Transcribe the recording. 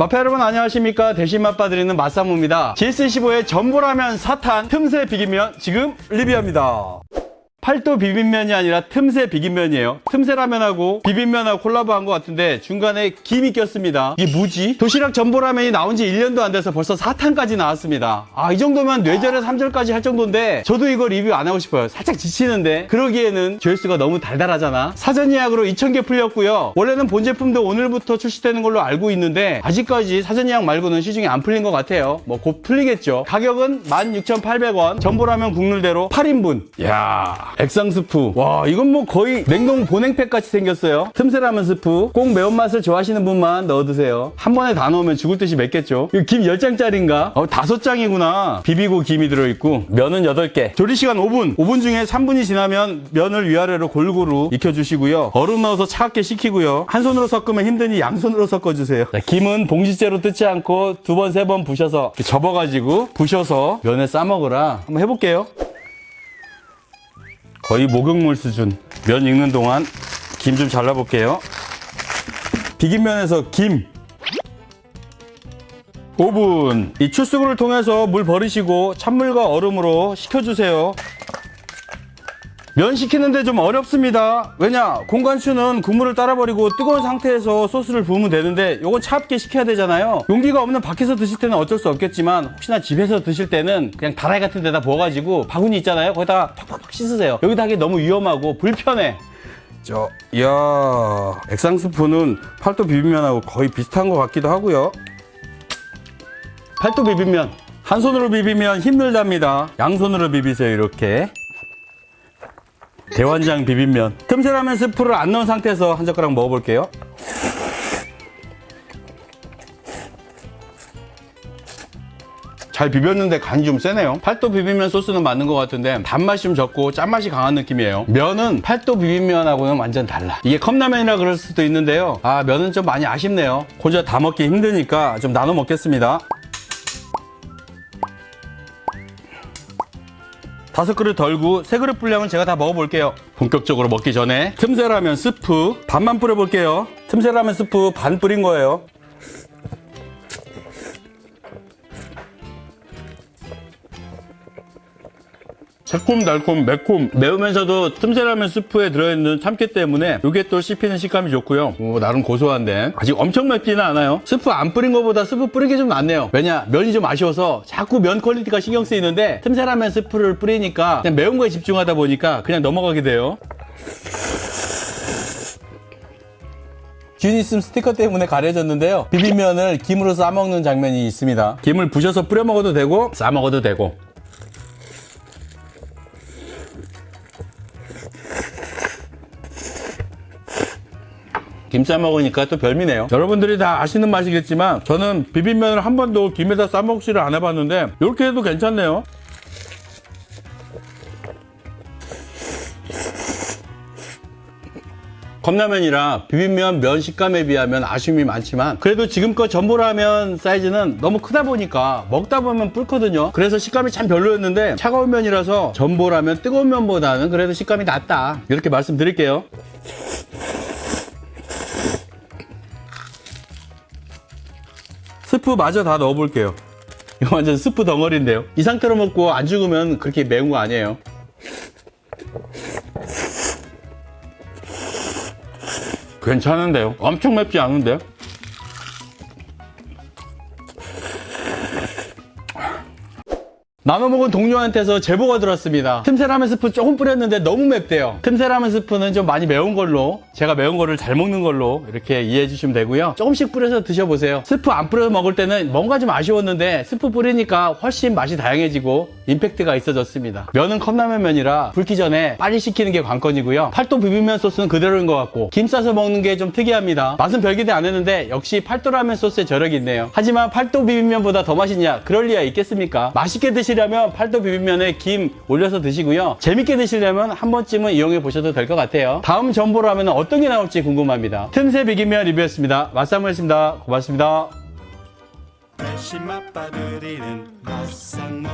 마페 여러분 안녕하십니까? 대신 맛봐드리는 맛사무입니다. GS15의 전보라면 사탄 틈새 비빔면 지금 리뷰합니다 팔도 비빔면이 아니라 틈새 비빔면이에요. 틈새 라면하고 비빔면하고 콜라보한 것 같은데 중간에 김이 꼈습니다. 이게 뭐지? 도시락 전보라면이 나온 지 1년도 안 돼서 벌써 4탄까지 나왔습니다. 아, 이 정도면 뇌절에 3절까지 할 정도인데 저도 이거 리뷰 안 하고 싶어요. 살짝 지치는데 그러기에는 조회수가 너무 달달하잖아. 사전 예약으로 2,000개 풀렸고요. 원래는 본 제품도 오늘부터 출시되는 걸로 알고 있는데 아직까지 사전 예약 말고는 시중에 안 풀린 것 같아요. 뭐 곧 풀리겠죠. 가격은 16,800원. 전보라면 국룰대로 8인분. 야 액상 스프. 와, 이건 뭐 거의 냉동 보냉팩 같이 생겼어요. 틈새라면 스프. 꼭 매운맛을 좋아하시는 분만 넣어 드세요. 한 번에 다 넣으면 죽을 듯이 맵겠죠. 이거 김 10장짜리인가? 어, 5장이구나. 비비고 김이 들어있고. 면은 8개. 조리 시간 5분. 5분 중에 3분이 지나면 면을 위아래로 골고루 익혀주시고요. 얼음 넣어서 차갑게 식히고요. 한 손으로 섞으면 힘드니 양손으로 섞어주세요. 자, 김은 봉지째로 뜯지 않고 두 번, 세번 부셔서 접어가지고 부셔서 면에 싸먹으라. 한번 해볼게요. 거의 목욕물 수준. 면 익는 동안 김 좀 잘라볼게요. 비빔면에서 김. 5분. 이 출수구를 통해서 물 버리시고 찬물과 얼음으로 식혀주세요. 면 식히는데 좀 어렵습니다. 왜냐? 공간추는 국물을 따라버리고 뜨거운 상태에서 소스를 부으면 되는데 요건 차갑게 식혀야 되잖아요. 용기가 없는 밖에서 드실 때는 어쩔 수 없겠지만 혹시나 집에서 드실 때는 그냥 다라이 같은 데다 부어가지고 바구니 있잖아요. 거기다가 팍팍 팍 씻으세요. 여기다 하기 너무 위험하고 불편해. 저, 이야, 액상 스프는 팔도 비빔면하고 거의 비슷한 것 같기도 하고요. 팔도 비빔면. 한 손으로 비비면 힘들답니다. 양손으로 비비세요, 이렇게. 대환장 비빔면. 틈새라면 스프를 안 넣은 상태에서 한 젓가락 먹어볼게요. 잘 비볐는데 간이 좀 세네요. 팔도 비빔면 소스는 맞는 것 같은데 단맛이 좀 적고 짠맛이 강한 느낌이에요. 면은 팔도 비빔면하고는 완전 달라. 이게 컵라면이라 그럴 수도 있는데요. 아 면은 좀 많이 아쉽네요. 혼자 다 먹기 힘드니까 좀 나눠 먹겠습니다. 다섯 그릇 덜고 세 그릇 분량은 제가 다 먹어볼게요. 본격적으로 먹기 전에 틈새라면 스프 반만 뿌려볼게요. 틈새라면 스프 반 뿌린 거예요. 새콤 달콤 매콤. 매우면서도 틈새라면 스프에 들어있는 참깨 때문에 이게 또 씹히는 식감이 좋고요. 오, 나름 고소한데. 아직 엄청 맵지는 않아요. 스프 안 뿌린 것보다 스프 뿌린 게 좀 낫네요. 왜냐 면이 좀 아쉬워서 자꾸 면 퀄리티가 신경 쓰이는데 틈새라면 스프를 뿌리니까 그냥 매운 거에 집중하다 보니까 그냥 넘어가게 돼요. 균이슴 스티커 때문에 가려졌는데요. 비빔면을 김으로 싸먹는 장면이 있습니다. 김을 부셔서 뿌려 먹어도 되고 싸 먹어도 되고 김 싸 먹으니까 또 별미네요. 여러분들이 다 아시는 맛이겠지만 저는 비빔면을 한 번도 김에다 싸 먹지를 안 해봤는데 이렇게 해도 괜찮네요. 컵라면이라 비빔면 면 식감에 비하면 아쉬움이 많지만 그래도 지금껏 전보라면 사이즈는 너무 크다 보니까 먹다 보면 불거든요 그래서 식감이 참 별로였는데 차가운 면이라서 전보라면 뜨거운 면보다는 그래도 식감이 낫다 이렇게 말씀드릴게요 스프 마저 다 넣어볼게요. 이거 완전 스프 덩어리인데요. 이 상태로 먹고 안 죽으면 그렇게 매운 거 아니에요. 괜찮은데요? 엄청 맵지 않은데 요? 나눠 먹은 동료한테서 제보가 들었습니다. 틈새 라면 스프 조금 뿌렸는데 너무 맵대요. 틈새 라면 스프는 좀 많이 매운 걸로 제가 매운 거를 잘 먹는 걸로 이렇게 이해해 주시면 되고요. 조금씩 뿌려서 드셔보세요. 스프 안 뿌려서 먹을 때는 뭔가 좀 아쉬웠는데 스프 뿌리니까 훨씬 맛이 다양해지고 임팩트가 있어졌습니다. 면은 컵라면 면이라 붉기 전에 빨리 식히는 게 관건이고요. 팔도 비빔면 소스는 그대로인 것 같고 김 싸서 먹는 게 좀 특이합니다. 맛은 별 기대 안 했는데 역시 팔도 라면 소스에 저력이 있네요. 하지만 팔도 비빔면보다 더 맛있냐? 그럴 리야 있겠습니까? 맛있게 드시 려면 팔도 비빔면에 김 올려서 드시고요. 재밌게 드시려면 한 번쯤은 이용해 보셔도 될 것 같아요. 다음 전보라면 어떤 게 나올지 궁금합니다. 틈새 비빔면 리뷰였습니다. 맛사무였습니다. 고맙습니다. 대신 맛봐드리는 맛상무